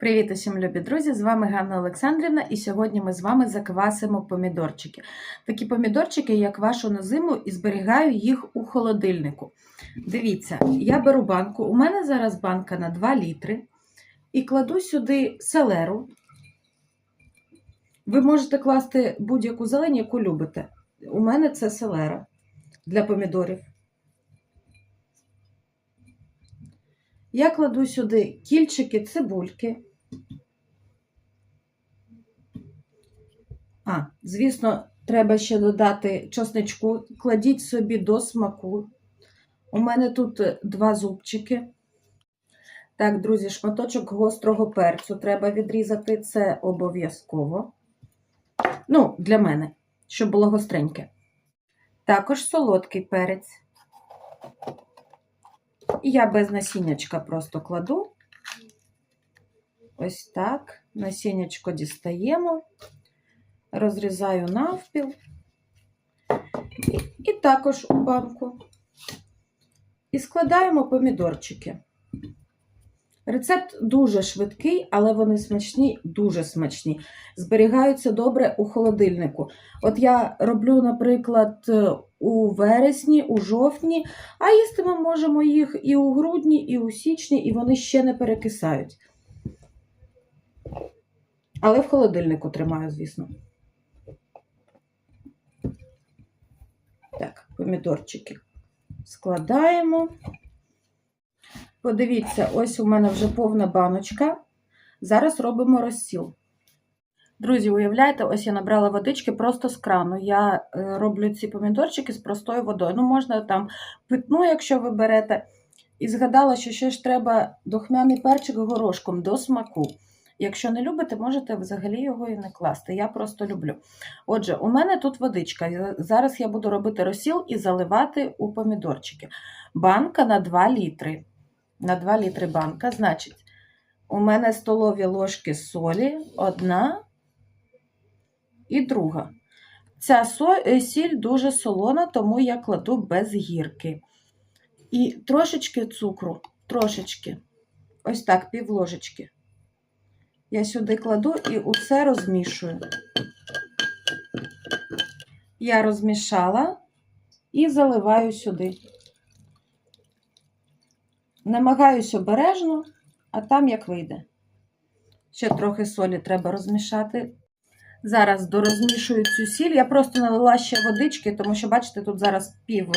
Привіт усім любі друзі! З вами Ганна Олександрівна, і сьогодні ми з вами заквасимо помідорчики. Такі помідорчики, як вашу на зиму, і зберігаю їх у холодильнику. Дивіться, я беру банку, у мене зараз банка на 2 літри, і кладу сюди селеру. Ви можете класти будь-яку зелень, яку любите. У мене це селера для помідорів. Я кладу сюди кільчики цибульки. А, звісно, треба ще додати чосничку. Кладіть собі до смаку. У мене тут два зубчики. Так, друзі, шматочок гострого перцю треба відрізати. Це обов'язково. Ну, для мене, щоб було гостреньке. Також солодкий перець. І я без насіннячка просто кладу. Ось так. Насіннячко дістаємо, розрізаю навпіл. І також у банку. І складаємо помідорчики. Рецепт дуже швидкий, але вони смачні, дуже смачні. Зберігаються добре у холодильнику. От я роблю, наприклад, у вересні, у жовтні, а їсти ми можемо їх і у грудні, і у січні, і вони ще не перекисають. Але в холодильнику тримаю, звісно. Так, помідорчики складаємо. Подивіться, ось у мене вже повна баночка. Зараз робимо розсіл. Друзі, уявляєте, ось я набрала водички просто з крану. Я е, роблю ці помідорчики з простою водою. Ну, можна там питну, якщо ви берете. І згадала, що ще ж треба духмяний перчик горошком до смаку. Якщо не любите, можете взагалі його і не класти. Я просто люблю. Отже, у мене тут водичка. Зараз я буду робити розсіл і заливати у помідорчики. Банка на 2 літри. На 2 літри банка. Значить, у мене столові ложки солі, одна і друга. Ця сіль дуже солона, тому я кладу без гірки. І трошечки цукру, трошечки, ось так, пів ложечки. Я сюди кладу і усе розмішую. Я розмішала і заливаю сюди. Намагаюсь обережно, а там як вийде. Ще трохи солі треба розмішати. Зараз дорозмішую цю сіль. Я просто налила ще водички, тому що, бачите, тут зараз пів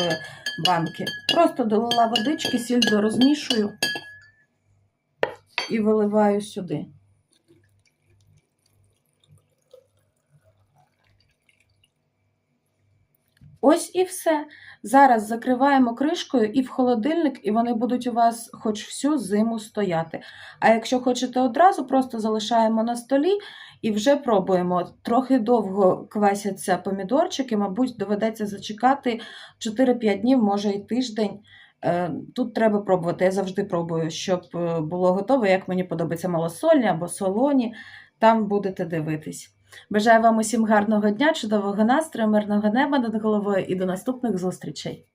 банки. Просто долила водички, сіль дорозмішую і виливаю сюди. Ось і все. Зараз закриваємо кришкою і в холодильник, і вони будуть у вас хоч всю зиму стояти. А якщо хочете одразу, просто залишаємо на столі і вже пробуємо. Трохи довго квасяться помідорчики, мабуть, доведеться зачекати 4-5 днів, може і тиждень. Е, тут треба пробувати. Я завжди пробую, щоб е, було готово, як мені подобається малосольні або солоні. Там будете дивитись. Бажаю вам усім гарного дня, чудового настрою, мирного неба над головою і до наступних зустрічей!